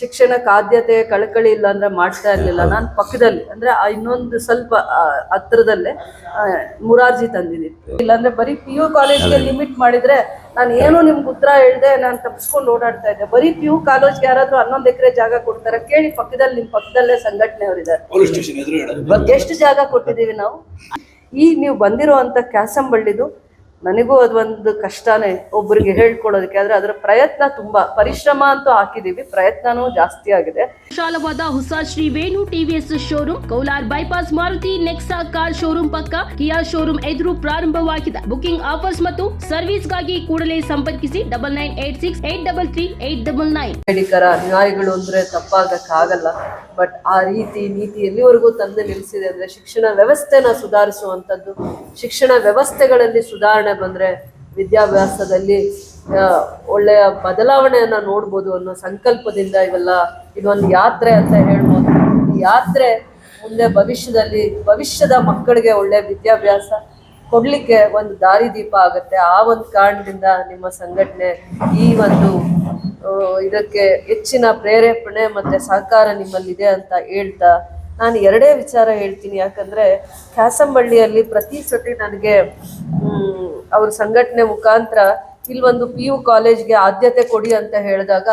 ಶಿಕ್ಷಣಕ್ಕೆ ಆದ್ಯತೆ ಕಳಕಳಿ ಇಲ್ಲ ಅಂದ್ರೆ ಮಾಡ್ತಾ ಇರ್ಲಿಲ್ಲ. ನಾನು ಪಕ್ಕದಲ್ಲಿ ಅಂದ್ರೆ ಆ ಇನ್ನೊಂದು ಸ್ವಲ್ಪ ಹತ್ರದಲ್ಲೇ ಮುರಾರ್ಜಿ ತಂದಿದ್ದೀನಿ. ಇಲ್ಲಾಂದ್ರೆ ಬರೀ ಪಿ ಯು ಕಾಲೇಜ್ಗೆ ಲಿಮಿಟ್ ಮಾಡಿದ್ರೆ ನಾನು ಏನು ನಿಮ್ಗೆ ಉತ್ತರ ಹೇಳ್ದೆ ನಾನು ತಪ್ಪಿಸ್ಕೊಂಡು ಓಡಾಡ್ತಾ ಇದ್ದೆ. ಬರೀ ಪಿ ಯು ಕಾಲೇಜ್ಗೆ ಯಾರಾದ್ರೂ ಹನ್ನೊಂದು ಎಕರೆ ಜಾಗ ಕೊಡ್ತಾರೆ ಕೇಳಿ ಪಕ್ಕದಲ್ಲಿ ನಿಮ್ ಪಕ್ಕದಲ್ಲೇ ಸಂಘಟನೆಯವರಿದ್ದಾರೆ. ಎಷ್ಟು ಜಾಗ ಕೊಟ್ಟಿದ್ದೀವಿ ನಾವು? ಈ ನೀವು ಬಂದಿರೋ ಅಂತ ಕ್ಯಾಸಂಬಳ್ಳಿದು ನನಗೂ ಅದೊಂದು ಕಷ್ಟನೇ ಒಬ್ಬರಿಗೆ ಹೇಳ್ಕೊಡೋದಕ್ಕೆ. ಆದ್ರೆ ಅದರ ಪ್ರಯತ್ನ ತುಂಬಾ. ಪರಿಶ್ರಮ ಅಂತೂ ಹಾಕಿದೀವಿ ಪ್ರಯತ್ನನೂ ಜಾಸ್ತಿ ಆಗಿದೆ. ವಿಶಾಲವಾದ ಹೊಸ Shri Venu TVS showroom Kaular bypass Maruti Nexa car showroom ಪಕ್ಕ ಕಿಯಾ ಶೋರೂಮ್ ಎದುರು ಪ್ರಾರಂಭವಾಗಿದೆ. ಬುಕಿಂಗ್ ಆಫರ್ಸ್ ಮತ್ತು ಸರ್ವಿಸ್ಗಾಗಿ ಕೂಡಲೇ ಸಂಪರ್ಕಿಸಿ double nine eight six eight double three eight double nine ಬೇಡಿಕರ ಅನ್ಯಾಯಗಳು ಅಂದ್ರೆ ತಪ್ಪಾಗಕ್ಕಾಗಲ್ಲ. ಬಟ್ ಆ ರೀತಿ ನೀತಿ ಎಲ್ಲಿವರೆಗೂ ತಂದು ನಿಲ್ಲಿಸಿದೆ ಅಂದ್ರೆ ಶಿಕ್ಷಣ ವ್ಯವಸ್ಥೆನ ಸುಧಾರಿಸುವಂತದ್ದು ಶಿಕ್ಷಣ ವ್ಯವಸ್ಥೆಗಳಲ್ಲಿ ಸುಧಾರಣೆ ಬಂದ್ರೆ ವಿದ್ಯಾಭ್ಯಾಸದಲ್ಲಿ ಒಳ್ಳೆಯ ಬದಲಾವಣೆಯನ್ನ ನೋಡ್ಬೋದು ಅನ್ನೋ ಸಂಕಲ್ಪದಿಂದ ಇವೆಲ್ಲ ಇದೊಂದು ಯಾತ್ರೆ ಅಂತ ಹೇಳ್ಬೋದು. ಈ ಯಾತ್ರೆ ಮುಂದೆ ಭವಿಷ್ಯದಲ್ಲಿ, ಭವಿಷ್ಯದ ಮಕ್ಕಳಿಗೆ ಒಳ್ಳೆ ವಿದ್ಯಾಭ್ಯಾಸ ಕೊಡ್ಲಿಕ್ಕೆ ಒಂದು ದಾರಿದೀಪ ಆಗುತ್ತೆ. ಆ ಒಂದು ಕಾರಣದಿಂದ ನಿಮ್ಮ ಸಂಘಟನೆ ಈ ಒಂದು ಇದಕ್ಕೆ ಹೆಚ್ಚಿನ ಪ್ರೇರೇಪಣೆ ಮತ್ತೆ ಸಹಕಾರ ನಿಮ್ಮಲ್ಲಿದೆ ಅಂತ ಹೇಳ್ತಾ ನಾನು ಎರಡೇ ವಿಚಾರ ಹೇಳ್ತೀನಿ. ಯಾಕಂದ್ರೆ ಕ್ಯಾಸಂಬಳ್ಳಿಯಲ್ಲಿ ಪ್ರತಿ ಸತಿ ನನಗೆ ಅವ್ರ ಸಂಘಟನೆ ಮುಖಾಂತರ ಇಲ್ಲೊಂದು ಪಿ ಯು ಕಾಲೇಜ್ಗೆ ಆದ್ಯತೆ ಕೊಡಿ ಅಂತ ಹೇಳಿದಾಗ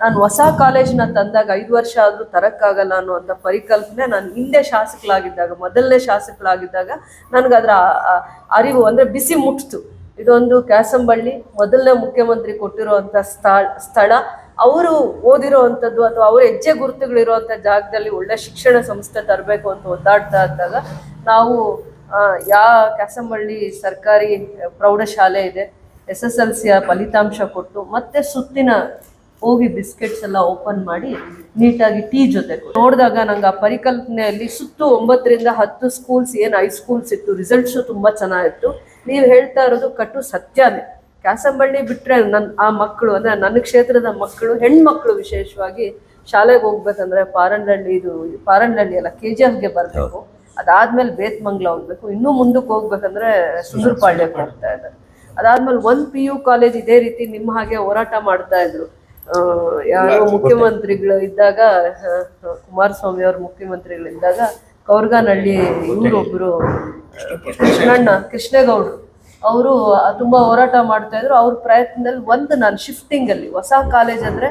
ನಾನು ಹೊಸ ಕಾಲೇಜ್ನ ತಂದಾಗ ಐದು ವರ್ಷ ಆದರೂ ತರಕ್ಕಾಗಲ್ಲ ಅನ್ನುವಂಥ ಪರಿಕಲ್ಪನೆ ನಾನು ಹಿಂದೆ ಶಾಸಕಳಾಗಿದ್ದಾಗ, ಮೊದಲನೇ ಶಾಸಕಳಾಗಿದ್ದಾಗ ಅದರ ಅರಿವು ಅಂದರೆ ಬಿಸಿ ಮುಟ್ತು. ಇದೊಂದು ಕ್ಯಾಸಂಬಳ್ಳಿ, ಮೊದಲನೇ ಮುಖ್ಯಮಂತ್ರಿ ಕೊಟ್ಟಿರುವಂಥ ಸ್ಥಳ. ಅವರು ಓದಿರೋ ಅಂಥದ್ದು ಅಥವಾ ಅವ್ರ ಹೆಜ್ಜೆ ಗುರುತುಗಳಿರುವಂಥ ಜಾಗದಲ್ಲಿ ಒಳ್ಳೆ ಶಿಕ್ಷಣ ಸಂಸ್ಥೆ ತರಬೇಕು ಅಂತ ಒದ್ದಾಡ್ತಾ ಇದ್ದಾಗ ನಾವು ಯಾ ಕ್ಯಾಸಂಬಳ್ಳಿ ಸರ್ಕಾರಿ ಪ್ರೌಢಶಾಲೆ ಇದೆ ಎಸ್ ಎಸ್ ಎಲ್ ಸಿಯ ಫಲಿತಾಂಶ ಕೊಟ್ಟು ಮತ್ತೆ ಸುತ್ತಿನ ಹೋಗಿ ಬಿಸ್ಕೆಟ್ಸ್ ಎಲ್ಲ ಓಪನ್ ಮಾಡಿ ನೀಟಾಗಿ ಟೀ ಜೊತೆ. ನೋಡಿದಾಗ ನಂಗೆ ಆ ಪರಿಕಲ್ಪನೆಯಲ್ಲಿ ಸುತ್ತು ಒಂಬತ್ತರಿಂದ ಹತ್ತು ಸ್ಕೂಲ್ಸ್, ಏನು ಐ ಸ್ಕೂಲ್ಸ್ ಇತ್ತು, ರಿಸಲ್ಟ್ಸು ತುಂಬ ಚೆನ್ನಾಗಿತ್ತು ನೀವು ಹೇಳ್ತಾ ಇರೋದು ಕಟ್ಟು ಸತ್ಯನೇ ಕ್ಯಾಸಂಬಳ್ಳಿ ಬಿಟ್ಟರೆ ನನ್ನ ಆ ಮಕ್ಕಳು ಅಂದ್ರೆ ನನ್ನ ಕ್ಷೇತ್ರದ ಮಕ್ಕಳು ಹೆಣ್ಮಕ್ಳು ವಿಶೇಷವಾಗಿ ಶಾಲೆಗೆ ಹೋಗ್ಬೇಕಂದ್ರೆ ಪಾರನಹಳ್ಳಿ ಇದು ಪಾರನಹಳ್ಳಿ ಅಲ್ಲ ಕೆ ಜಿ ಎಫ್ಗೆ ಬರಬೇಕು. ಅದಾದ್ಮೇಲೆ ಬೇತ್ಮಂಗ್ಲ ಹೋಗ್ಬೇಕು. ಇನ್ನೂ ಮುಂದಕ್ಕೆ ಹೋಗ್ಬೇಕಂದ್ರೆ ಸುಂದರಪಾಳ್ಯಕ್ಕೆ ಹೋಗ್ತಾ ಇದ್ದಾರೆ. ಅದಾದ್ಮೇಲೆ ಒಂದ್ ಪಿ ಯು ಕಾಲೇಜ್ ಇದೇ ರೀತಿ ನಿಮ್ಮ ಹಾಗೆ ಹೋರಾಟ ಮಾಡ್ತಾ ಇದ್ರು. ಯಾರು ಮುಖ್ಯಮಂತ್ರಿಗಳು ಇದ್ದಾಗ ಕುಮಾರಸ್ವಾಮಿ ಅವರು ಮುಖ್ಯಮಂತ್ರಿಗಳಿದ್ದಾಗ ಕೌರ್ಗಾನಹಳ್ಳಿ ಇವರೊಬ್ರು ಕೃಷ್ಣಣ್ಣ ಕೃಷ್ಣೇಗೌಡರು. ಅವರು ತುಂಬ ಹೋರಾಟ ಮಾಡ್ತಾ ಇದ್ರು. ಅವ್ರ ಪ್ರಯತ್ನದಲ್ಲಿ ಒಂದು ನಾನು ಶಿಫ್ಟಿಂಗ್ ಅಲ್ಲಿ, ಹೊಸ ಕಾಲೇಜ್ ಅಂದ್ರೆ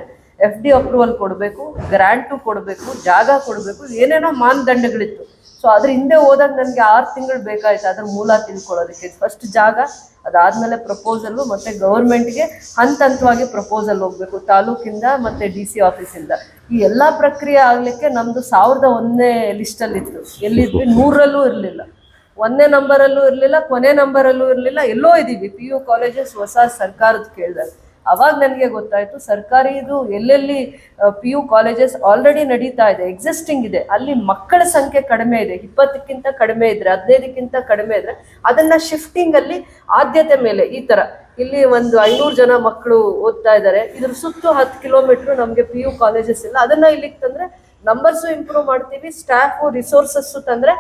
ಎಫ್ ಡಿ ಅಪ್ರೂವಲ್ ಕೊಡಬೇಕು ಗ್ರ್ಯಾಂಟು ಕೊಡಬೇಕು, ಜಾಗ ಕೊಡಬೇಕು, ಏನೇನೋ ಮಾನದಂಡಗಳಿತ್ತು. ಸೊ ಅದ್ರ ಹಿಂದೆ ಹೋದಾಗ ನನಗೆ ಆರು ತಿಂಗಳು ಬೇಕಾಯಿತು ಅದ್ರ ಮೂಲ ತಿಳ್ಕೊಳ್ಳೋದಕ್ಕೆ. ಫಸ್ಟ್ ಜಾಗ, ಅದಾದಮೇಲೆ ಪ್ರಪೋಸಲ್ಲು ಮತ್ತು ಗೌರ್ಮೆಂಟ್ಗೆ ಹಂತ ಹಂತವಾಗಿ ಪ್ರಪೋಸಲ್ ಹೋಗಬೇಕು, ತಾಲೂಕಿಂದ ಮತ್ತು ಡಿ ಸಿ ಆಫೀಸಿಂದ ಈ ಎಲ್ಲ ಪ್ರಕ್ರಿಯೆ ಆಗಲಿಕ್ಕೆ ನಮ್ಮದು ಸಾವಿರದ ಒಂದನೇ ಲಿಸ್ಟಲ್ಲಿತ್ತು ಎಲ್ಲಿದ್ವಿ? ನೂರಲ್ಲೂ ಇರಲಿಲ್ಲ. ಒಂದನೇ ನಂಬರಲ್ಲೂ ಇರಲಿಲ್ಲ, ಕೊನೆ ನಂಬರಲ್ಲೂ ಇರಲಿಲ್ಲ, ಎಲ್ಲೋ ಇದ್ದೀವಿ. ಪಿ ಯು ಕಾಲೇಜಸ್ ಹೊಸ ಸರ್ಕಾರದ ಕೇಳಿದಾಗ. ಅವಾಗ ನನಗೆ ಗೊತ್ತಾಯಿತು ಸರ್ಕಾರಿ ಇದು ಎಲ್ಲೆಲ್ಲಿ ಪಿ ಯು ಕಾಲೇಜಸ್ ಆಲ್ರೆಡಿ ನಡೀತಾ ಇದೆ ಎಕ್ಸಿಸ್ಟಿಂಗ್ ಇದೆ. ಅಲ್ಲಿ ಮಕ್ಕಳ ಸಂಖ್ಯೆ ಕಡಿಮೆ ಇದೆ. ಇಪ್ಪತ್ತಕ್ಕಿಂತ ಕಡಿಮೆ ಇದ್ರೆ, ಹದಿನೈದಕ್ಕಿಂತ ಕಡಿಮೆ ಇದ್ರೆ, ಅದನ್ನ ಶಿಫ್ಟಿಂಗ್ ಅಲ್ಲಿ ಆದ್ಯತೆ ಮೇಲೆ ಈ ತರ. ಇಲ್ಲಿ ಒಂದು ಐನೂರು ಜನ ಮಕ್ಕಳು ಓದ್ತಾ ಇದ್ದಾರೆ. ಇದ್ರ ಸುತ್ತು ಹತ್ತು ಕಿಲೋಮೀಟರ್ ನಮಗೆ ಪಿ ಯು ಕಾಲೇಜಸ್ ಇಲ್ಲ. ಅದನ್ನ ಇಲ್ಲಿಗೆ ತಂದ್ರೆ ನಂಬರ್ಸು ಇಂಪ್ರೂವ್ ಮಾಡ್ತೀವಿ ಸ್ಟಾಫು ರಿಸೋರ್ಸಸ್ಸು ತಂದ್ರೆ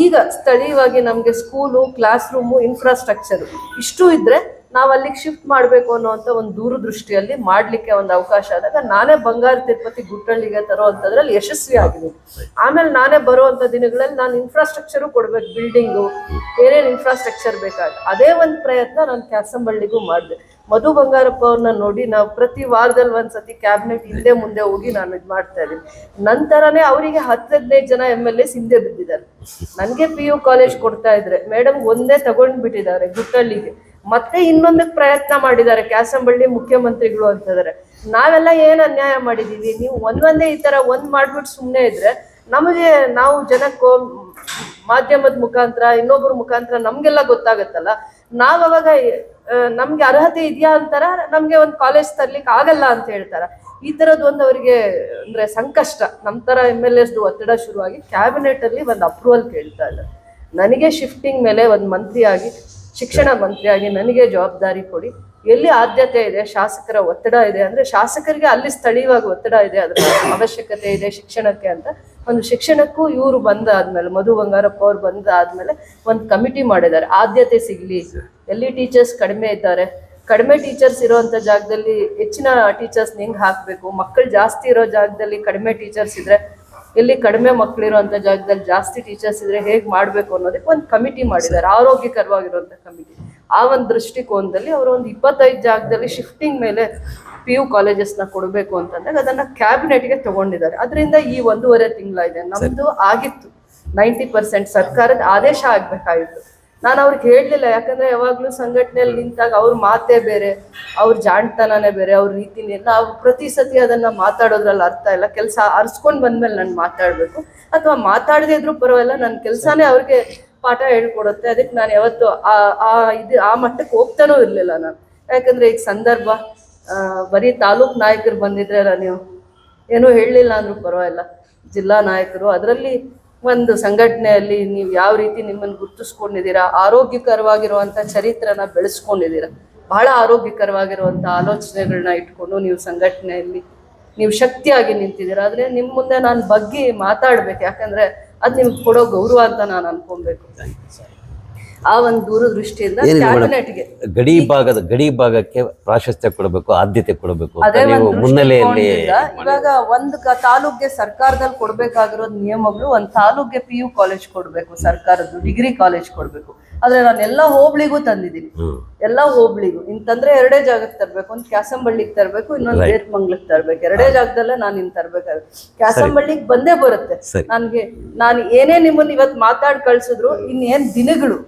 ಈಗ ಸ್ಥಳೀಯವಾಗಿ ನಮಗೆ ಸ್ಕೂಲು ಕ್ಲಾಸ್ ರೂಮು ಇನ್ಫ್ರಾಸ್ಟ್ರಕ್ಚರ್ ಇಷ್ಟು ಇದ್ದರೆ ನಾವು ಅಲ್ಲಿಗೆ ಶಿಫ್ಟ್ ಮಾಡಬೇಕು ಅನ್ನೋಂಥ ಒಂದು ದೂರದೃಷ್ಟಿಯಲ್ಲಿ ಮಾಡಲಿಕ್ಕೆ ಒಂದು ಅವಕಾಶ ಆದಾಗ ನಾನೇ ಬಂಗಾರ ತಿರುಪತಿ ಗುಟ್ಟಳ್ಳಿಗೆ ತರೋ ಅಂಥದ್ರಲ್ಲಿ ಯಶಸ್ವಿ ಆಗಿದೆ ಆಮೇಲೆ ನಾನೇ ಬರುವಂಥ ದಿನಗಳಲ್ಲಿ ನಾನು ಇನ್ಫ್ರಾಸ್ಟ್ರಕ್ಚರು ಕೊಡಬೇಕು ಬಿಲ್ಡಿಂಗು ಏನೇನು ಇನ್ಫ್ರಾಸ್ಟ್ರಕ್ಚರ್ ಬೇಕಾಗುತ್ತೆ ಅದೇ ಒಂದು ಪ್ರಯತ್ನ ನಾನು ಕ್ಯಾಸಂಬಳ್ಳಿಗೂ ಮಾಡಿದೆ. ಮಧು ಬಂಗಾರಪ್ಪ ಅವ್ರನ್ನ ನೋಡಿ ನಾವು ಪ್ರತಿ ವಾರದಲ್ಲಿ ಒಂದ್ಸತಿ ಕ್ಯಾಬಿನೆಟ್ ಹಿಂದೆ ಮುಂದೆ ಹೋಗಿ ನಾನು ಇದು ಮಾಡ್ತಾ ಇದ್ದೀನಿ. ನಂತರನೇ ಅವರಿಗೆ ಹತ್ತು ಹದಿನೈದು ಜನ ಎಂ ಎಲ್ ಎಸ್ ಹಿಂದೆ ಬಿದ್ದಿದ್ದಾರೆ. ನನಗೆ ಪಿ ಯು ಕಾಲೇಜ್ ಕೊಡ್ತಾ ಇದ್ರೆ ಮೇಡಮ್ ಒಂದೇ ತಗೊಂಡ್ ಬಿಟ್ಟಿದ್ದಾರೆ ಗುಟ್ಟಳ್ಳಿಗೆ. ಮತ್ತೆ ಇನ್ನೊಂದಕ್ಕೆ ಪ್ರಯತ್ನ ಮಾಡಿದ್ದಾರೆ ಕ್ಯಾಸಂಬಳ್ಳಿ ಮುಖ್ಯಮಂತ್ರಿಗಳು ಅಂತಿದ್ದಾರೆ ನಾವೆಲ್ಲ ಏನು ಅನ್ಯಾಯ ಮಾಡಿದ್ದೀವಿ ನೀವು ಒಂದೊಂದೇ ಈ ಥರ ಒಂದ್ ಮಾಡ್ಬಿಟ್ಟು ಸುಮ್ಮನೆ ಇದ್ರೆ ನಮಗೆ ನಾವು ಜನಕ್ಕೂ, ಮಾಧ್ಯಮದ ಮುಖಾಂತರ ಇನ್ನೊಬ್ಬರ ಮುಖಾಂತರ ನಮಗೆಲ್ಲ ಗೊತ್ತಾಗತ್ತಲ್ಲ? ನಾವ್ ಅವಾಗ ನಮ್ಗೆ ಅರ್ಹತೆ ಇದೆಯಾ ಅಂತಾರ, ನಮ್ಗೆ ಒಂದು ಕಾಲೇಜ್ ತರ್ಲಿಕ್ಕೆ ಆಗಲ್ಲ ಅಂತ ಹೇಳ್ತಾರ. ಈ ತರದ್ ಒಂದು ಅವರಿಗೆ, ಅಂದ್ರೆ ಸಂಕಷ್ಟ. ನಮ್ ತರ ಎಂ ಎಲ್ ಎಸ್ ಒತ್ತಡ ಶುರುವಾಗಿ ಕ್ಯಾಬಿನೆಟ್ ಅಲ್ಲಿ ಒಂದು ಅಪ್ರೂವಲ್ ಕೇಳ್ತಾ ಇದ್ದಾರೆ. ನನಗೆ ಶಿಫ್ಟಿಂಗ್ ಮೇಲೆ ಒಂದು ಮಂತ್ರಿಯಾಗಿ, ಶಿಕ್ಷಣ ಮಂತ್ರಿಯಾಗಿ ನನಗೆ ಜವಾಬ್ದಾರಿ ಕೊಡಿ. ಎಲ್ಲಿ ಆದ್ಯತೆ ಇದೆ, ಶಾಸಕರ ಒತ್ತಡ ಇದೆ ಅಂದ್ರೆ ಶಾಸಕರಿಗೆ ಅಲ್ಲಿ ಸ್ಥಳೀಯವಾಗಿ ಒತ್ತಡ ಇದೆ ಅದರ ಅವಶ್ಯಕತೆ ಇದೆ ಶಿಕ್ಷಣಕ್ಕೆ ಅಂತ. ಒಂದು ಶಿಕ್ಷಣಕ್ಕೂ ಇವರು ಬಂದ ಆದ್ಮೇಲೆ ಮಧು ಬಂಗಾರಪ್ಪ ಅವ್ರು ಬಂದ ಆದ್ಮೇಲೆ ಒಂದು ಕಮಿಟಿ ಮಾಡಿದ್ದಾರೆ. ಆದ್ಯತೆ ಸಿಗ್ಲಿ. ಎಲ್ಲಿ ಟೀಚರ್ಸ್ ಕಡಿಮೆ ಇದ್ದಾರೆ? ಕಡಿಮೆ ಟೀಚರ್ಸ್ ಇರುವಂತ ಜಾಗದಲ್ಲಿ ಹೆಚ್ಚಿನ ಟೀಚರ್ಸ್ ಹೆಂಗ್ ಹಾಕ್ಬೇಕು. ಮಕ್ಕಳು ಜಾಸ್ತಿ ಇರೋ ಜಾಗದಲ್ಲಿ ಕಡಿಮೆ ಟೀಚರ್ಸ್ ಇದ್ರೆ ಎಲ್ಲಿ ಕಡಿಮೆ ಮಕ್ಕಳಿರುವಂತ ಜಾಗದಲ್ಲಿ ಜಾಸ್ತಿ ಟೀಚರ್ಸ್ ಇದ್ರೆ ಹೇಗೆ ಮಾಡಬೇಕು ಅನ್ನೋದಕ್ಕೆ ಒಂದು ಕಮಿಟಿ ಮಾಡಿದ್ದಾರೆ. ಆರೋಗ್ಯಕರವಾಗಿರುವಂತ ಕಮಿಟಿ ಆ ಒಂದು ದೃಷ್ಟಿಕೋನದಲ್ಲಿ ಅವರು ಒಂದು ಇಪ್ಪತ್ತೈದು ಜಾಗದಲ್ಲಿ ಶಿಫ್ಟಿಂಗ್ ಮೇಲೆ ಪಿ ಯು ಕಾಲೇಜಸ್ನ ಕೊಡಬೇಕು ಅಂತಂದಾಗ ಅದನ್ನ ಕ್ಯಾಬಿನೆಟ್ಗೆ ತಗೊಂಡಿದ್ದಾರೆ. ಅದರಿಂದ ಈ ಒಂದೂವರೆ ಇದೆ ನಮ್ದು ಆಗಿತ್ತು. ನೈಂಟಿ ಪರ್ಸೆಂಟ್ ಸರ್ಕಾರದ ಆದೇಶ ಆಗ್ಬೇಕಾಗಿತ್ತು. ನಾನು ಅವ್ರಿಗೆ ಹೇಳಲಿಲ್ಲ, ಯಾಕಂದ್ರೆ ಯಾವಾಗ್ಲೂ ಸಂಘಟನೆಯಲ್ಲಿ ನಿಂತಾಗ ಅವ್ರ ಮಾತೇ ಬೇರೆ, ಅವ್ರ ಜಾಣ್ತನನೇ ಬೇರೆ, ಅವ್ರ ರೀತಿನೇ ಇಲ್ಲ. ಅವ್ರು ಪ್ರತಿ ಸತಿ ಅದನ್ನ ಮಾತಾಡೋದ್ರಲ್ಲಿ ಅರ್ಥ ಇಲ್ಲ. ಕೆಲಸ ಅರ್ಸ್ಕೊಂಡ್ ಬಂದ್ಮೇಲೆ ನಾನು ಮಾತಾಡ್ಬೇಕು. ಅಥವಾ ಮಾತಾಡದೇ ಇದ್ರೂ ಪರವಾಗಿಲ್ಲ ನನ್ನ ಕೆಲಸನೇ ಅವ್ರಿಗೆ ಪಾಠ ಹೇಳ್ಕೊಡುತ್ತೆ. ಅದಕ್ಕೆ ನಾನು ಯಾವತ್ತು ಆ ಇದು, ಆ ಮಟ್ಟಕ್ಕೆ ಹೋಗ್ತಾನೂ ಇರಲಿಲ್ಲ ನಾನು. ಯಾಕಂದ್ರೆ ಈಗ ಸಂದರ್ಭ ಬರೀ ತಾಲೂಕು ನಾಯಕರು ಬಂದಿದ್ರಲ್ಲ ನೀವು? ಏನೂ ಹೇಳಲಿಲ್ಲ ಅಂದ್ರೂ ಪರವಾಗಿಲ್ಲ. ಜಿಲ್ಲಾ ನಾಯಕರು, ಅದರಲ್ಲಿ ಒಂದು ಸಂಘಟನೆಯಲ್ಲಿ ನೀವು ಯಾವ ರೀತಿ ನಿಮ್ಮನ್ನು ಗುರುತಿಸ್ಕೊಂಡಿದ್ದೀರಾ, ಆರೋಗ್ಯಕರವಾಗಿರುವಂಥ ಚರಿತ್ರನ ಬೆಳೆಸ್ಕೊಂಡಿದ್ದೀರಾ, ಬಹಳ ಆರೋಗ್ಯಕರವಾಗಿರುವಂಥ ಆಲೋಚನೆಗಳನ್ನ ಇಟ್ಕೊಂಡು ನೀವು ಸಂಘಟನೆಯಲ್ಲಿ ನೀವು ಶಕ್ತಿಯಾಗಿ ನಿಂತಿದ್ದೀರಾ. ಆದರೆ ನಿಮ್ಮ ಮುಂದೆ ನಾನು ಬಗ್ಗೆ ಮಾತಾಡಬೇಕು, ಯಾಕಂದರೆ ಅದು ನಿಮ್ಗೆ ಕೊಡೋ ಗೌರವ ಅಂತ ನಾನು ಅನ್ಕೊಬೇಕು. ಆ ಒಂದು ದೂರದೃಷ್ಟಿಯಿಂದ ಗಡಿ ಭಾಗದ ಗಡಿ ಭಾಗಕ್ಕೆ ಪ್ರಾಶಸ್ತ್ಯ ಕೊಡಬೇಕು ಆದ್ಯತೆ ಕೊಡಬೇಕು. ಮುನ್ನೆಲೆಯಲ್ಲಿ ಇವಾಗ ಒಂದು ತಾಲೂಕ್ಗೆ ಸರ್ಕಾರದಲ್ಲಿ ಕೊಡ್ಬೇಕಾಗಿರೋ ನಿಯಮಗಳು ಒಂದು ತಾಲೂಕ್ಗೆ ಪಿ ಯು ಕಾಲೇಜ್ ಕೊಡ್ಬೇಕು ಸರ್ಕಾರದ್ದು ಡಿಗ್ರಿ ಕಾಲೇಜ್ ಕೊಡ್ಬೇಕು. ಆದ್ರೆ ನಾನು ಎಲ್ಲ ಹೋಬಳಿಗೂ ತಂದಿದ್ದೀನಿ. ಎಲ್ಲಾ ಹೋಬಳಿಗೂ. ಇಂತಂದ್ರೆ ಎರಡೇ ಜಾಗಕ್ಕೆ ತರ್ಬೇಕು. ಒಂದ್ ಕ್ಯಾಸಂಬಳ್ಳಿಗೆ ತರ್ಬೇಕು ಇನ್ನೊಂದು ಬೇರ್ಮಂಗ್ಲಕ್ಕೆ ತರ್ಬೇಕು. ಎರಡೇ ಜಾಗದಲ್ಲೇ ನಾನು ಇನ್ ತರ್ಬೇಕಾದ್ರೆ. ಕ್ಯಾಸಂಬಳ್ಳಿಗೆ ಬಂದೇ ಬರುತ್ತೆ. ನನ್ಗೆ ನಾನು ಏನೇ ನಿಮ್ಮನ್ನ ಇವತ್ತು ಮಾತಾಡ್ ಕಳ್ಸಿದ್ರು ಇನ್ನೇನ್ ದಿನಗಳು.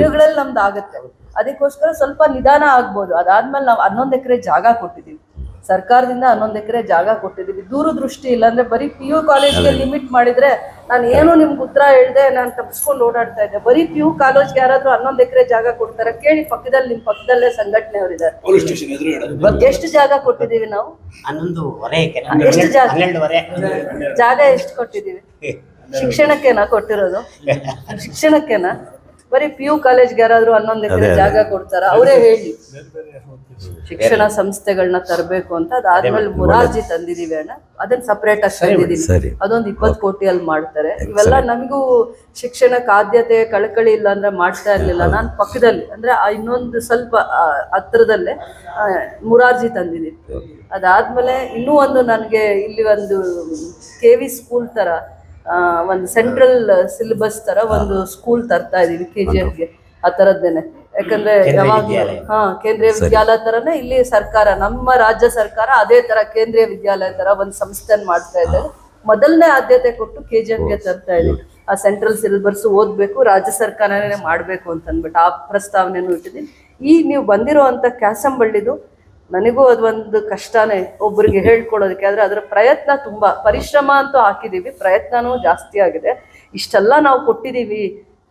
ದಿನಗಳಲ್ಲಿ ನಮ್ದು ಆಗುತ್ತೆ. ಅದಕ್ಕೋಸ್ಕರ ಸ್ವಲ್ಪ ನಿಧಾನ ಆಗ್ಬೋದು. ಅದಾದ್ಮೇಲೆ ನಾವು ಹನ್ನೊಂದು ಎಕರೆ ಜಾಗ ಕೊಟ್ಟಿದ್ದೀವಿ ಸರ್ಕಾರದಿಂದ ಹನ್ನೊಂದು ಎಕರೆ ಜಾಗ ಕೊಟ್ಟಿದ್ದೀವಿ. ದೂರದೃಷ್ಟಿ ಇಲ್ಲ ಅಂದ್ರೆ ಬರೀ ಪಿ ಯು ಕಾಲೇಜ್ಗೆ ಲಿಮಿಟ್ ಮಾಡಿದ್ರೆ ನಾನು ಏನು ನಿಮ್ಗೆ ಉತ್ತರ ಹೇಳಿದೆ ನಾನು ತಪ್ಪಿಸ್ಕೊಂಡು ಓಡಾಡ್ತಾ ಇದ್ದೆ. ಬರೀ ಪಿ ಯು ಕಾಲೇಜ್ಗೆ ಯಾರಾದ್ರೂ ಹನ್ನೊಂದು ಎಕರೆ ಜಾಗ ಕೊಡ್ತಾರೆ ಕೇಳಿ ಪಕ್ಕದಲ್ಲಿ ನಿಮ್ ಪಕ್ಕದಲ್ಲೇ ಸಂಘಟನೆ ಅವರಿದ್ದಾರೆ ಸ್ಟೇಷನ್ ಎದುರುಗಡೆ ಎಷ್ಟು ಜಾಗ ಕೊಟ್ಟಿದ್ದೀವಿ ನಾವು? ಎಷ್ಟು ಜಾಗ? ಜಾಗ ಎಷ್ಟು ಕೊಟ್ಟಿದ್ದೀವಿ? ಶಿಕ್ಷಣಕ್ಕೆನಾ ಕೊಟ್ಟಿರೋದು? ಶಿಕ್ಷಣಕ್ಕೆನಾ? ಬರೀ ಪಿ ಯು ಕಾಲೇಜ್ಗೆ ಯಾರಾದ್ರೂ ಹನ್ನೊಂದು ಎಕರೆ ಜಾಗ ಕೊಡ್ತಾರ? ಅವರೇ ಹೇಳಿ. ಶಿಕ್ಷಣ ಸಂಸ್ಥೆಗಳನ್ನ ತರಬೇಕು ಅಂತ ಅದಾದ್ಮೇಲೆ ಮುರಾರ್ಜಿ ತಂದಿದೀವಿ ಅಣ್ಣ. ಅದನ್ನ ಸಪ್ರೇಟ್ ಆಗಿ ತಂದಿದೀನಿ. ಸರಿ. ಅದೊಂದು ಇಪ್ಪತ್ತು ಕೋಟಿಯಲ್ಲಿ ಮಾಡ್ತಾರೆ. ಇವೆಲ್ಲ ನಮಗೂ ಶಿಕ್ಷಣಕ್ಕೆ ಆದ್ಯತೆ ಕಳಕಳಿ ಇಲ್ಲ ಅಂದ್ರೆ ಮಾಡ್ತಾ ಇರ್ಲಿಲ್ಲ. ನಾನು ಪಕ್ಕದಲ್ಲಿ ಅಂದ್ರೆ ಆ ಇನ್ನೊಂದು ಸ್ವಲ್ಪ ಹತ್ರದಲ್ಲೇ ಮುರಾರ್ಜಿ ತಂದಿದ್ದೀನಿ ಅದಾದ್ಮೇಲೆ ಇನ್ನೂ ಒಂದು ನನಗೆ ಇಲ್ಲಿ ಒಂದು ಕೆ ವಿ ಸ್ಕೂಲ್ ತರ ಒಂದು ಸೆಂಟ್ರಲ್ ಸಿಲೆಬಸ್ ತರ ಒಂದು ಸ್ಕೂಲ್ ತರ್ತಾ ಇದೀವಿ ಕೆ ಜಿ ಎಫ್ಗೆ ಆ ಥರದ್ದೇನೆ ಯಾಕಂದ್ರೆ ಯಾವಾಗ ಹಾ ಕೇಂದ್ರೀಯ ವಿದ್ಯಾಲಯ ತರನೇ ಇಲ್ಲಿ ಸರ್ಕಾರ ನಮ್ಮ ರಾಜ್ಯ ಸರ್ಕಾರ ಅದೇ ತರ ಕೇಂದ್ರೀಯ ವಿದ್ಯಾಲಯ ತರ ಒಂದು ಸಂಸ್ಥೆನ್ ಮಾಡ್ತಾ ಇದ್ದಾರೆ ಮೊದಲನೇ ಆದ್ಯತೆ ಕೊಟ್ಟು ಕೆ ಜಿ ಎಫ್ಗೆ ತರ್ತಾ ಇದೆ. ಆ ಸೆಂಟ್ರಲ್ ಸಿಲೆಬಸ್ ಓದ್ಬೇಕು ರಾಜ್ಯ ಸರ್ಕಾರನೇ ಮಾಡ್ಬೇಕು ಅಂತ ಅಂದ್ಬಿಟ್ಟು ಆ ಪ್ರಸ್ತಾವನೆನೂ ಇಟ್ಟಿದ್ದೀನಿ. ಈ ನೀವು ಬಂದಿರೋ ಅಂತ ಕ್ಯಾಸಂಬಳ್ಳಿದು ನನಗೂ ಅದೊಂದು ಕಷ್ಟನೇ ಒಬ್ಬರಿಗೆ ಹೇಳ್ಕೊಡೋದಕ್ಕೆ. ಆದರೆ ಅದರ ಪ್ರಯತ್ನ ತುಂಬ ಪರಿಶ್ರಮ ಅಂತೂ ಹಾಕಿದ್ದೀವಿ ಪ್ರಯತ್ನವೂ ಜಾಸ್ತಿ ಆಗಿದೆ. ಇಷ್ಟೆಲ್ಲ ನಾವು ಕೊಟ್ಟಿದ್ದೀವಿ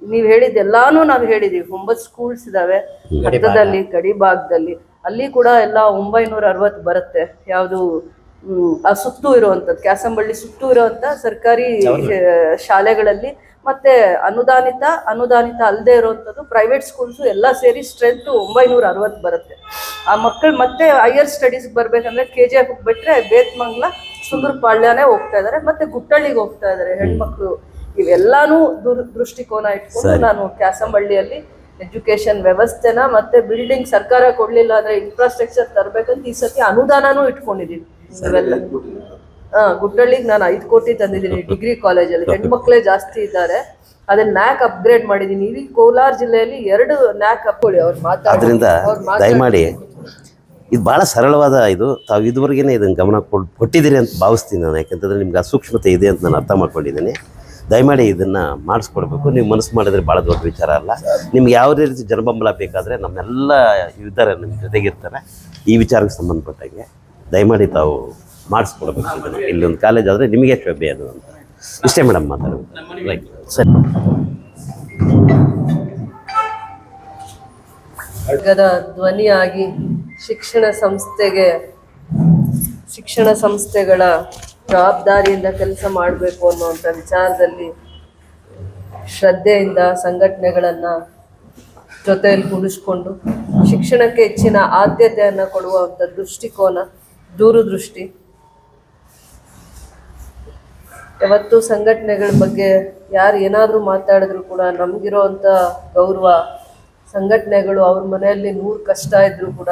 ನೀವು ಹೇಳಿದ್ದೆಲ್ಲಾನು ನಾವು ಹೇಳಿದ್ದೀವಿ ಒಂಬತ್ತು ಸ್ಕೂಲ್ಸ್ ಇದ್ದಾವೆ ಹತ್ತದಲ್ಲಿ ಗಡಿಭಾಗದಲ್ಲಿ. ಅಲ್ಲಿ ಕೂಡ ಎಲ್ಲ ಒಂಬೈನೂರ ಅರವತ್ತು ಬರುತ್ತೆ. ಯಾವುದು ಸುತ್ತು ಇರುವಂಥದ್ದು ಕ್ಯಾಸಂಬಳ್ಳಿ ಸುತ್ತು ಇರುವಂತ ಸರ್ಕಾರಿ ಶಾಲೆಗಳಲ್ಲಿ ಮತ್ತೆ ಅನುದಾನಿತ ಅನುದಾನಿತ ಅಲ್ಲದೆ ಇರುವಂಥದ್ದು ಪ್ರೈವೇಟ್ ಸ್ಕೂಲ್ಸ್ ಎಲ್ಲ ಸೇರಿ ಸ್ಟ್ರೆಂತ್ ಒಂಬೈನೂರ ಅರವತ್ತು ಬರುತ್ತೆ. ಆ ಮಕ್ಕಳು ಮತ್ತೆ ಹೈಯರ್ ಸ್ಟಡೀಸ್ ಬರ್ಬೇಕಂದ್ರೆ ಕೆ ಜಿ ಎಫ್ ಬಿಟ್ರೆ ಬೇತ್ಮಂಗ್ಲ ಸುಂದರಪಾಳ್ಯನೇ ಹೋಗ್ತಾ ಇದ್ದಾರೆ ಮತ್ತೆ ಗುಟ್ಟಳ್ಳಿಗೆ ಹೋಗ್ತಾ ಇದ್ದಾರೆ ಹೆಣ್ಮಕ್ಳು. ಇವೆಲ್ಲಾನು ದೂರ ದೃಷ್ಟಿಕೋನ ಇಟ್ಕೊಂಡು ನಾನು ಕ್ಯಾಸಂಬಳ್ಳಿಯಲ್ಲಿ ಎಜುಕೇಶನ್ ವ್ಯವಸ್ಥೆನ ಮತ್ತೆ ಬಿಲ್ಡಿಂಗ್ ಸರ್ಕಾರ ಕೊಡ್ಲಿಲ್ಲ ಅಂದ್ರೆ ಇನ್ಫ್ರಾಸ್ಟ್ರಕ್ಚರ್ ತರಬೇಕಂತ ಈ ಸತಿ ಅನುದಾನನೂ ಇಟ್ಕೊಂಡಿದೀನಿ. ಇವೆಲ್ಲ. ಹಾ ಗುಟ್ಟಳ್ಳಿಗೆ ನಾನು ಐದು ಕೋಟಿ ತಂದಿದ್ದೀನಿ ಡಿಗ್ರಿ ಕಾಲೇಜಲ್ಲಿ. ಹೆಣ್ಮಕ್ಳೇ ಜಾಸ್ತಿ ಇದ್ದಾರೆ. ಅದನ್ನ ನ್ಯಾಕ್ ಅಪ್ಗ್ರೇಡ್ ಮಾಡಿದ್ದೀನಿ ಇಡೀ ಕೋಲಾರ ಜಿಲ್ಲೆಯಲ್ಲಿ ಎರಡು ನ್ಯಾಕ್ ಅಪ್ಕೊಳ್ಳಿ ಅವ್ರು ಅದರಿಂದ ದಯಮಾಡಿ ಇದು ಭಾಳ ಸರಳವಾದ ಇದು. ತಾವು ಇದುವರೆಗೇನೆ ಇದನ್ನು ಗಮನ ಕೊಡ್ ಕೊಟ್ಟಿದ್ದೀರಿ ಅಂತ ಭಾವಿಸ್ತೀನಿ ನಾನು. ಯಾಕಂತಂದರೆ ನಿಮ್ಗೆ ಆ ಸೂಕ್ಷ್ಮತೆ ಇದೆ ಅಂತ ನಾನು ಅರ್ಥ ಮಾಡ್ಕೊಂಡಿದ್ದೀನಿ. ದಯಮಾಡಿ ಇದನ್ನು ಮಾಡಿಸ್ಕೊಡ್ಬೇಕು. ನೀವು ಮನಸ್ಸು ಮಾಡಿದ್ರೆ ಭಾಳ ದೊಡ್ಡ ವಿಚಾರ ಅಲ್ಲ. ನಿಮ್ಗೆ ಯಾವ ರೀತಿ ಜನಬೆಂಬಲ ಬೇಕಾದರೆ ನಮ್ಮೆಲ್ಲ ಇದ್ದಾರೆ ನಿಮ್ಮ ಜೊತೆಗಿರ್ತಾರೆ. ಈ ವಿಚಾರಕ್ಕೆ ಸಂಬಂಧಪಟ್ಟಂಗೆ. ದಯಮಾಡಿ ತಾವು ಮಾಡಿಸ್ಕೊಡ್ಬೇಕು. ಇಲ್ಲೊಂದು ಕಾಲೇಜ್ ಆದರೆ ನಿಮಗೆ ಶೋಭೆ ಅದು ಅಂತ. ಇಷ್ಟೇ ಮೇಡಮ್ ಮಾತಾಡೋದು. ರೈಟ್ ಸರಿ ಧ್ವನಿಯಾಗಿ ಶಿಕ್ಷಣ ಸಂಸ್ಥೆಗೆ, ಶಿಕ್ಷಣ ಸಂಸ್ಥೆಗಳ ಜವಾಬ್ದಾರಿಯಿಂದ ಕೆಲಸ ಮಾಡಬೇಕು ಅನ್ನುವಂಥ ವಿಚಾರದಲ್ಲಿ ಶ್ರದ್ಧೆಯಿಂದ ಸಂಘಟನೆಗಳನ್ನು ಜೊತೆಯಲ್ಲಿ ಕೂಡಿಸ್ಕೊಂಡು ಶಿಕ್ಷಣಕ್ಕೆ ಹೆಚ್ಚಿನ ಆದ್ಯತೆಯನ್ನು ಕೊಡುವಂಥ ದೃಷ್ಟಿಕೋನ ದೂರದೃಷ್ಟಿ. ಯಾವತ್ತು ಸಂಘಟನೆಗಳ ಬಗ್ಗೆ ಯಾರು ಏನಾದರೂ ಮಾತಾಡಿದ್ರು ಕೂಡ ನಮಗಿರೋವಂಥ ಗೌರವ, ಸಂಘಟನೆಗಳು ಅವ್ರ ಮನೆಯಲ್ಲಿ ನೂರು ಕಷ್ಟ ಇದ್ದರೂ ಕೂಡ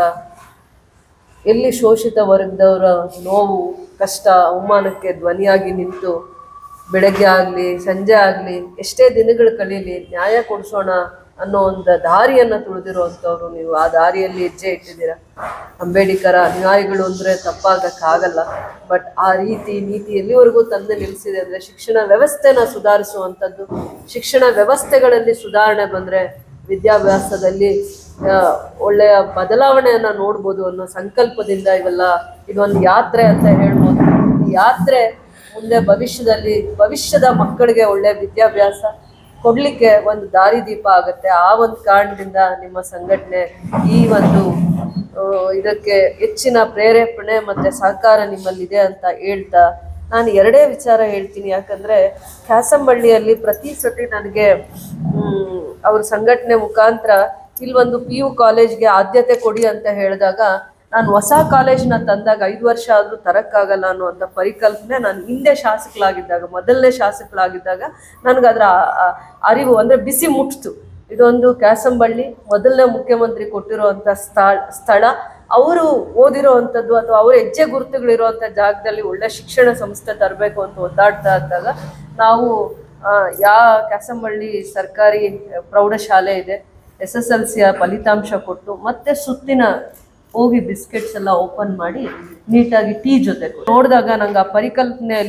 ಎಲ್ಲಿ ಶೋಷಿತ ವರ್ಗದವರ ನೋವು, ಕಷ್ಟ, ಅವಮಾನಕ್ಕೆ ಧ್ವನಿಯಾಗಿ ನಿಂತು ಬೆಳಗ್ಗೆ ಆಗಲಿ, ಸಂಜೆ ಆಗಲಿ, ಎಷ್ಟೇ ದಿನಗಳು ಕಳೀಲಿ ನ್ಯಾಯ ಕೊಡಿಸೋಣ ಅನ್ನೋ ಒಂದು ದಾರಿಯನ್ನು ತುಳಿದಿರುವಂಥವ್ರು ನೀವು. ಆ ದಾರಿಯಲ್ಲಿ ಹೆಜ್ಜೆ ಇಟ್ಟಿದ್ದೀರ? ಅಂಬೇಡ್ಕರ ಅನುಯಾಯಿಗಳು ಅಂದರೆ ತಪ್ಪಾಗಕ್ಕಾಗಲ್ಲ. ಬಟ್ ಆ ರೀತಿ ನೀತಿ ಎಲ್ಲಿವರೆಗೂ ತಂದು ನಿಲ್ಲಿಸಿದೆ ಅಂದರೆ ಶಿಕ್ಷಣ ವ್ಯವಸ್ಥೆನ ಸುಧಾರಿಸುವಂಥದ್ದು ಶಿಕ್ಷಣ ವ್ಯವಸ್ಥೆಗಳಲ್ಲಿ ಸುಧಾರಣೆ ಬಂದರೆ ವಿದ್ಯಾಭ್ಯಾಸದಲ್ಲಿ ಒಳ್ಳೆಯ ಬದಲಾವಣೆಯನ್ನು ನೋಡ್ಬೋದು ಅನ್ನೋ ಸಂಕಲ್ಪದಿಂದ ಇವೆಲ್ಲ ಇದೊಂದು ಯಾತ್ರೆ ಅಂತ ಹೇಳ್ಬೋದು. ಈ ಯಾತ್ರೆ ಮುಂದೆ ಭವಿಷ್ಯದಲ್ಲಿ, ಭವಿಷ್ಯದ ಮಕ್ಕಳಿಗೆ ಒಳ್ಳೆಯ ವಿದ್ಯಾಭ್ಯಾಸ ಕೊಡ್ಲಿಕ್ಕೆ ಒಂದು ದಾರಿದೀಪ ಆಗುತ್ತೆ. ಆ ಒಂದು ಕಾರಣದಿಂದ ನಿಮ್ಮ ಸಂಘಟನೆ ಈ ಒಂದು ಇದಕ್ಕೆ ಹೆಚ್ಚಿನ ಪ್ರೇರೇಪಣೆ ಮತ್ತೆ ಸಹಕಾರ ನಿಮ್ಮಲ್ಲಿದೆ ಅಂತ ಹೇಳ್ತಾ ನಾನು ಎರಡೇ ವಿಚಾರ ಹೇಳ್ತೀನಿ. ಯಾಕಂದ್ರೆ ಕ್ಯಾಸಂಬಳ್ಳಿಯಲ್ಲಿ ಪ್ರತಿ ಸತಿ ನನಗೆ ಅವ್ರ ಸಂಘಟನೆ ಮುಖಾಂತರ ಒಂದು ಪಿ ಯು ಕಾಲೇಜ್ಗೆ ಆದ್ಯತೆ ಕೊಡಿ ಅಂತ ಹೇಳಿದಾಗ ನಾನು ಹೊಸ ಕಾಲೇಜ್ನ ತಂದಾಗ ಐದು ವರ್ಷ ಆದರೂ ತರಕ್ಕಾಗಲ್ಲ ಅನ್ನುವಂಥ ಪರಿಕಲ್ಪನೆ ನಾನು ಹಿಂದೆ ಶಾಸಕಳಾಗಿದ್ದಾಗ, ಮೊದಲನೇ ಶಾಸಕಳಾಗಿದ್ದಾಗ ನನಗೆ ಅದರ ಅರಿವು ಅಂದರೆ ಬಿಸಿ ಮುಟ್ತು. ಇದೊಂದು ಕ್ಯಾಸಂಬಳ್ಳಿ, ಮೊದಲನೇ ಮುಖ್ಯಮಂತ್ರಿ ಕೊಟ್ಟಿರುವಂಥ ಸ್ಥಳ ಸ್ಥಳ, ಅವರು ಓದಿರೋ ಅಂಥದ್ದು ಅಥವಾ ಅವರ ಹೆಜ್ಜೆ ಗುರುತುಗಳಿರುವಂಥ ಜಾಗದಲ್ಲಿ ಒಳ್ಳೆ ಶಿಕ್ಷಣ ಸಂಸ್ಥೆ ತರಬೇಕು ಅಂತ ಒದ್ದಾಡ್ತಾ ಇದ್ದಾಗ ನಾವು ಯಾ ಕ್ಯಾಸಂಬಳ್ಳಿ ಸರ್ಕಾರಿ ಪ್ರೌಢಶಾಲೆ ಇದೆ, ಎಸ್ ಎಸ್ ಎಲ್ ಸಿಯ ಫಲಿತಾಂಶ ಕೊಟ್ಟು ಮತ್ತೆ ಸುತ್ತಿನ ಹೋಗಿ ಬಿಸ್ಕೆಟ್ಸ್ ಎಲ್ಲ ಓಪನ್ ಮಾಡಿ ನೀಟಾಗಿ ಟೀ ಜೊತೆ. ನೋಡಿದಾಗ ನಂಗೆ ಆ ಪರಿಕಲ್ಪನೆ